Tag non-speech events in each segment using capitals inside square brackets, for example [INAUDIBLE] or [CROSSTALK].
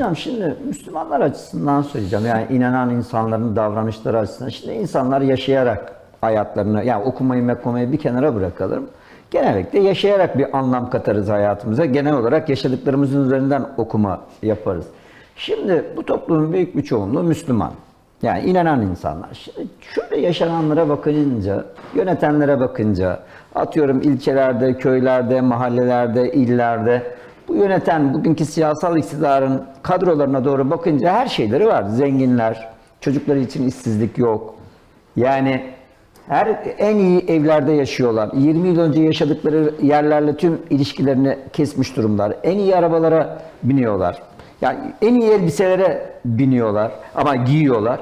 Hocam şimdi Müslümanlar açısından söyleyeceğim. Yani inanan insanların davranışları açısından. Şimdi insanlar yaşayarak hayatlarını, yani okumayı mekumayı bir kenara bırakalım. Genellikle yaşayarak bir anlam katarız hayatımıza. Genel olarak yaşadıklarımızın üzerinden okuma yaparız. Şimdi bu toplumun büyük bir çoğunluğu Müslüman. Yani inanan insanlar. Şimdi şöyle yaşananlara bakınca, yönetenlere bakınca, atıyorum ilçelerde, köylerde, mahallelerde, illerde bu yöneten bugünkü siyasal iktidarın kadrolarına doğru bakınca her şeyleri var. Zenginler, çocukları için işsizlik yok. Yani her en iyi evlerde yaşıyorlar. 20 yıl önce yaşadıkları yerlerle tüm ilişkilerini kesmiş durumlar. En iyi arabalara biniyorlar. Yani en iyi elbiselere biniyorlar ama giyiyorlar.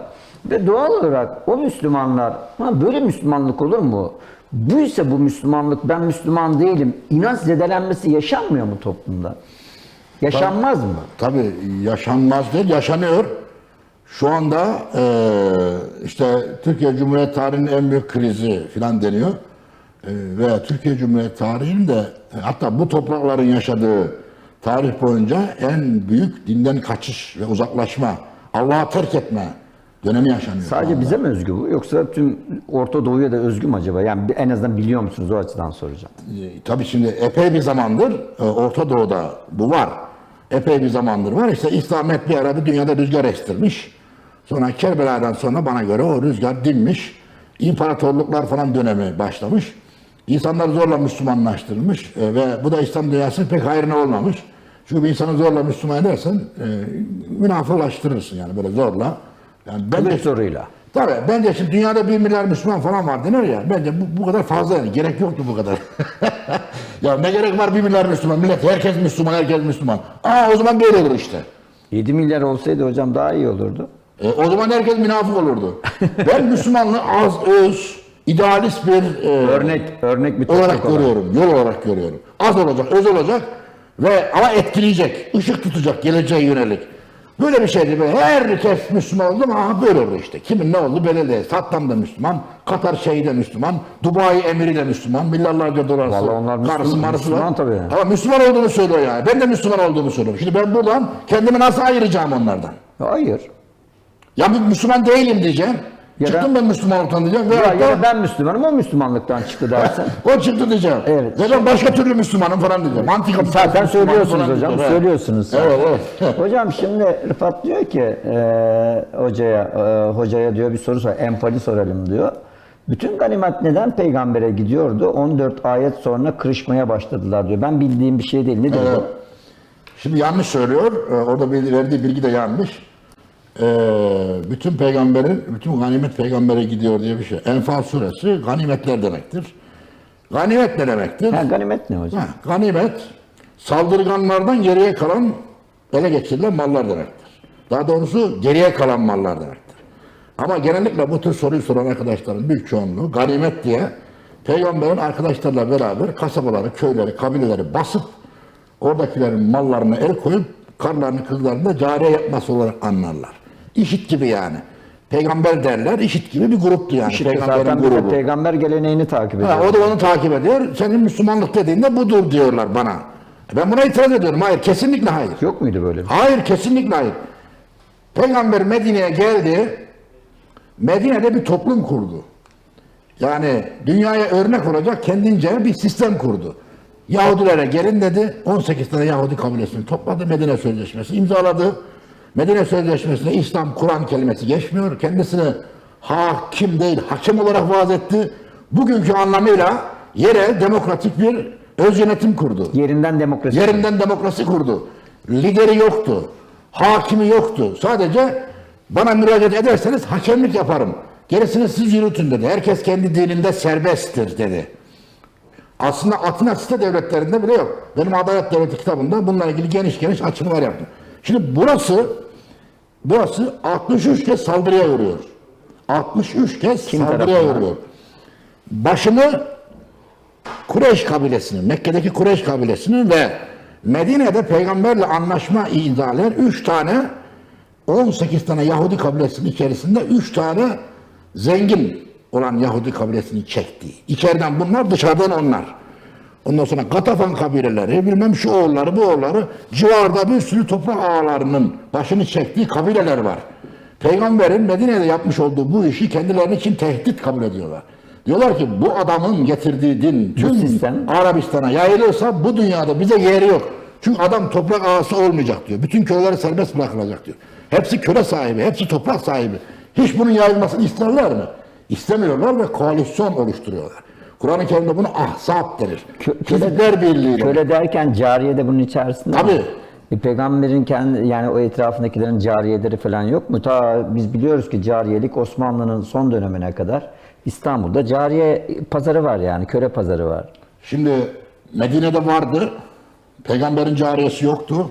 Ve doğal olarak o Müslümanlar, "Ha böyle Müslümanlık olur mu? Bu ise bu Müslümanlık, ben Müslüman değilim. İnanç zedelenmesi yaşanmıyor mu toplumda? Yaşanmaz mı? Tabii yaşanmaz değil, yaşanıyor. Şu anda eee, işte Türkiye Cumhuriyeti tarihinin en büyük krizi filan deniyor. Eee, ve Türkiye Cumhuriyeti tarihinin de e, hatta bu toprakların yaşadığı tarih boyunca en büyük dinden kaçış ve uzaklaşma, Allah'a terk etme dönemi yaşanıyor. Sadece bize mi özgü bu yoksa tüm Orta Doğu'ya da özgü mü acaba? Yani en azından biliyor musunuz o açıdan soracağım. E, Tabii şimdi epey bir zamandır e, Orta Doğu'da bu var. Epey bir zamandır var. İşte İslamiyet bir ara bir dünyada rüzgar estirmiş. Sonra Kerbela'dan sonra bana göre o rüzgar dinmiş. İmparatorluklar falan dönemi başlamış. İnsanlar zorla Müslümanlaştırılmış e, ve bu da İslam dünyasının pek hayrına olmamış. Çünkü bir insanı zorla Müslüman edersen e, münafıklaştırırsın yani böyle zorla. Yani ben de Kılıç soruyla. Tabii bence şimdi dünyada bir milyar Müslüman falan var denir ya. Bence bu, bu kadar fazla yani. Gerek yoktu bu kadar. [LAUGHS] ya ne gerek var bir milyar Müslüman? Millet herkes Müslüman, herkes Müslüman. Aa o zaman böyle olur işte. 7 milyar olsaydı hocam daha iyi olurdu. E, o zaman herkes münafık olurdu. ben Müslümanlığı az, öz, idealist bir e, Örnek örnek bir olarak olarak. görüyorum. Yol olarak görüyorum. Az olacak, öz olacak ve ama etkileyecek, ışık tutacak geleceğe yönelik. Böyle bir şeydi böyle. Herkes Müslüman oldu mu aha böyle olur işte. Kimin ne oldu belli değil. Saddam da Müslüman, Katar şeyhi de Müslüman, Dubai emiri de Müslüman, milyarlarca dolar. Vallahi onlar Müslüman- var. Müslüman tabii. Ama Müslüman olduğunu söylüyor yani. Ben de Müslüman olduğumu söylüyorum. Şimdi ben buradan kendimi nasıl ayıracağım onlardan? Hayır. Ya bir Müslüman değilim diyeceğim. Ya Çıktım ben Müslüman ortadan diyeceğim. Ya, da- ya da ben Müslümanım o Müslümanlıktan çıktı dersen. [LAUGHS] o çıktı diyeceğim. Evet. Ya ben başka türlü Müslümanım falan diyeceğim. Antika Zaten söylüyorsunuz hocam, diyeceğim. söylüyorsunuz. Evet, evet. [LAUGHS] Hocam şimdi Rıfat diyor ki e, hocaya e, hocaya diyor bir soru sor, empati soralım diyor. Bütün ganimet neden peygambere gidiyordu? 14 ayet sonra kırışmaya başladılar diyor. Ben bildiğim bir şey değil. Ne diyor Evet. bu? Şimdi yanlış söylüyor. Ee, Orada verdiği bilgi de yanlış. Ee, bütün peygamberin, bütün ganimet peygambere gidiyor diye bir şey. Enfal suresi ganimetler demektir. Ganimet ne demektir? Ha, ganimet ne hocam? Ha, ganimet saldırganlardan geriye kalan ele geçirilen mallar demektir. Daha doğrusu geriye kalan mallar demektir. Ama genellikle bu tür soruyu soran arkadaşların büyük çoğunluğu ganimet diye peygamberin arkadaşlarla beraber kasabaları, köyleri, kabileleri basıp oradakilerin mallarına el koyup karlarını kızlarını da cariye yapması olarak anlarlar. İşit gibi yani. Peygamber derler, işit gibi bir gruptu yani. İşte Peygamberin grubu. peygamber geleneğini takip ediyor. Ha, o da onu takip ediyor. Senin Müslümanlık dediğinde budur diyorlar bana. Ben buna itiraz ediyorum. Hayır, kesinlikle hayır. Yok muydu böyle? bir şey? Hayır, kesinlikle hayır. Peygamber Medine'ye geldi. Medine'de bir toplum kurdu. Yani dünyaya örnek olacak kendince bir sistem kurdu. Yahudilere gelin dedi. 18 tane Yahudi kabilesini topladı. Medine Sözleşmesi imzaladı. Medine Sözleşmesi'ne İslam, Kur'an kelimesi geçmiyor. Kendisini hakim değil, hakem olarak vaaz etti. Bugünkü anlamıyla yere demokratik bir öz yönetim kurdu. Yerinden demokrasi. Yerinden demokrasi kurdu. Lideri yoktu. Hakimi yoktu. Sadece bana müracaat ederseniz hakemlik yaparım. Gerisini siz yürütün dedi. Herkes kendi dininde serbesttir dedi. Aslında Atina site devletlerinde bile yok. Benim Adalet Devleti kitabında bununla ilgili geniş geniş açımlar yaptım. Şimdi burası burası 63 kez saldırıya uğruyor. 63 kez Kim saldırıya tarafından? uğruyor. Başını Kureyş kabilesinin, Mekke'deki Kureyş kabilesinin ve Medine'de peygamberle anlaşma imzalayan 3 tane 18 tane Yahudi kabilesinin içerisinde 3 tane zengin olan Yahudi kabilesini çekti. İçeriden bunlar, dışarıdan onlar. Ondan sonra Katafan kabileleri, bilmem şu oğulları, bu oğulları, civarda bir sürü toprak ağalarının başını çektiği kabileler var. Peygamberin Medine'de yapmış olduğu bu işi kendilerinin için tehdit kabul ediyorlar. Diyorlar ki bu adamın getirdiği din tüm Arabistan'a yayılırsa bu dünyada bize yeri yok. Çünkü adam toprak ağası olmayacak diyor. Bütün köleleri serbest bırakılacak diyor. Hepsi köle sahibi, hepsi toprak sahibi. Hiç bunun yayılmasını isterler mi? İstemiyorlar ve koalisyon oluşturuyorlar. Kur'an-ı Kerim'de bunu ahzab denir. Kö- Birliği. Köle derken cariye de bunun içerisinde. mi? Tabii. E, peygamberin kendi yani o etrafındakilerin cariyeleri falan yok mu? Ta biz biliyoruz ki cariyelik Osmanlı'nın son dönemine kadar İstanbul'da cariye pazarı var yani köle pazarı var. Şimdi Medine'de vardı. Peygamberin cariyesi yoktu.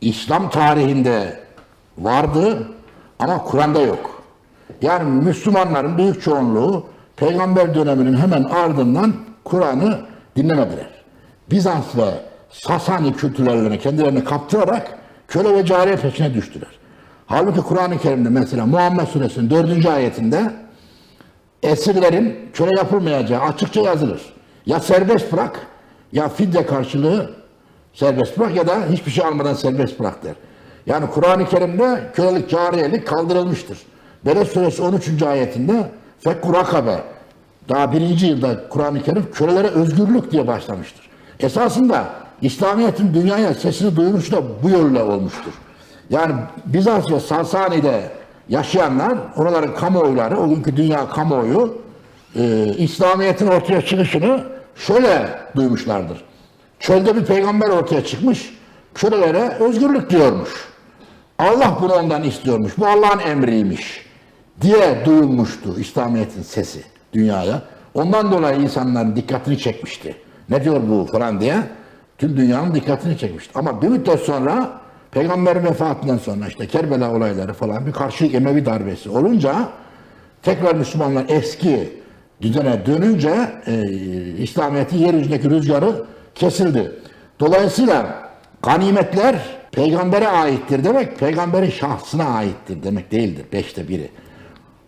İslam tarihinde vardı ama Kur'an'da yok. Yani Müslümanların büyük çoğunluğu peygamber döneminin hemen ardından Kur'an'ı dinlemediler. Bizans ve Sasani kültürlerine kendilerini kaptırarak köle ve cariye peşine düştüler. Halbuki Kur'an-ı Kerim'de mesela Muhammed Suresinin 4. ayetinde esirlerin köle yapılmayacağı açıkça yazılır. Ya serbest bırak ya fidye karşılığı serbest bırak ya da hiçbir şey almadan serbest bırak der. Yani Kur'an-ı Kerim'de kölelik, cariyelik kaldırılmıştır. Beled suresi 13. ayetinde fekku rakabe daha birinci yılda Kur'an-ı Kerim kölelere özgürlük diye başlamıştır. Esasında İslamiyet'in dünyaya sesini duyuruşu da bu yolla olmuştur. Yani Bizans ve Sasani'de yaşayanlar, oraların kamuoyları, o günkü dünya kamuoyu, e, İslamiyet'in ortaya çıkışını şöyle duymuşlardır. Çölde bir peygamber ortaya çıkmış, kölelere özgürlük diyormuş. Allah bunu ondan istiyormuş, bu Allah'ın emriymiş diye duyulmuştu İslamiyet'in sesi dünyaya. Ondan dolayı insanların dikkatini çekmişti. Ne diyor bu falan diye tüm dünyanın dikkatini çekmişti. Ama bir müddet sonra peygamberin vefatından sonra işte Kerbela olayları falan bir karşı Emevi darbesi olunca tekrar Müslümanlar eski düzene dönünce e, İslamiyet'in yeryüzündeki rüzgarı kesildi. Dolayısıyla ganimetler peygambere aittir demek, peygamberin şahsına aittir demek değildir. Beşte biri.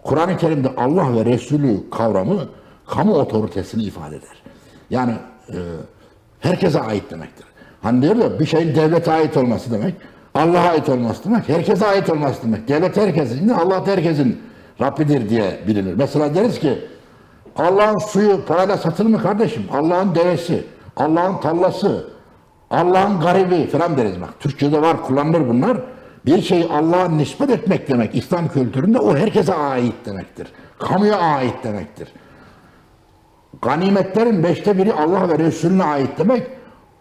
Kur'an-ı Kerim'de Allah ve Resulü kavramı kamu otoritesini ifade eder. Yani e, herkese ait demektir. Hani diyor ya bir şeyin devlete ait olması demek, Allah'a ait olması demek, herkese ait olması demek. Devlet herkesin, Allah herkesin Rabbidir diye bilinir. Mesela deriz ki Allah'ın suyu parayla satılır mı kardeşim? Allah'ın devesi, Allah'ın tallası, Allah'ın garibi falan deriz bak. Türkçe'de var kullanılır bunlar. Bir şeyi Allah'a nispet etmek demek İslam kültüründe o herkese ait demektir. Kamuya ait demektir. Ganimetlerin beşte biri Allah ve Resulüne ait demek.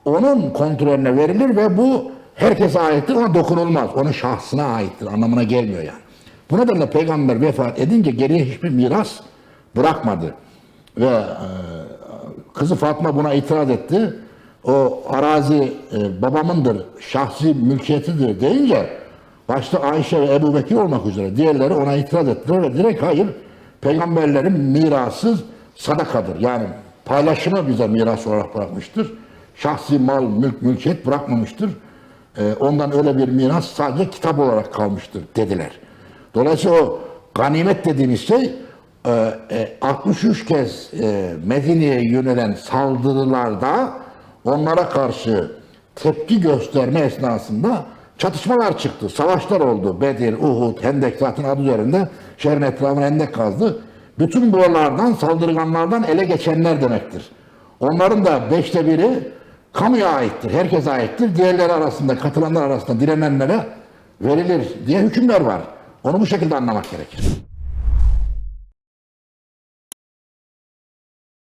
Onun kontrolüne verilir ve bu herkese aittir ama dokunulmaz. Onun şahsına aittir anlamına gelmiyor yani. Bu nedenle peygamber vefat edince geriye hiçbir miras bırakmadı. Ve e, kızı Fatma buna itiraz etti. O arazi e, babamındır, şahsi mülkiyetidir deyince başta Ayşe ve Ebu Bekir olmak üzere diğerleri ona itiraz ettiler ve direkt hayır peygamberlerin mirası sadakadır. Yani paylaşımı bize miras olarak bırakmıştır. Şahsi mal, mülk, mülkiyet bırakmamıştır. E, ondan öyle bir miras sadece kitap olarak kalmıştır dediler. Dolayısıyla o ganimet dediğimiz şey e, e, 63 kez e, Medine'ye yönelen saldırılarda onlara karşı tepki gösterme esnasında çatışmalar çıktı. Savaşlar oldu. Bedir, Uhud, Hendek zaten adı üzerinde şehrin etrafına hendek kazdı. Bütün buralardan, saldırganlardan ele geçenler demektir. Onların da beşte biri kamuya aittir, herkese aittir. Diğerleri arasında, katılanlar arasında direnenlere verilir diye hükümler var. Onu bu şekilde anlamak gerekir.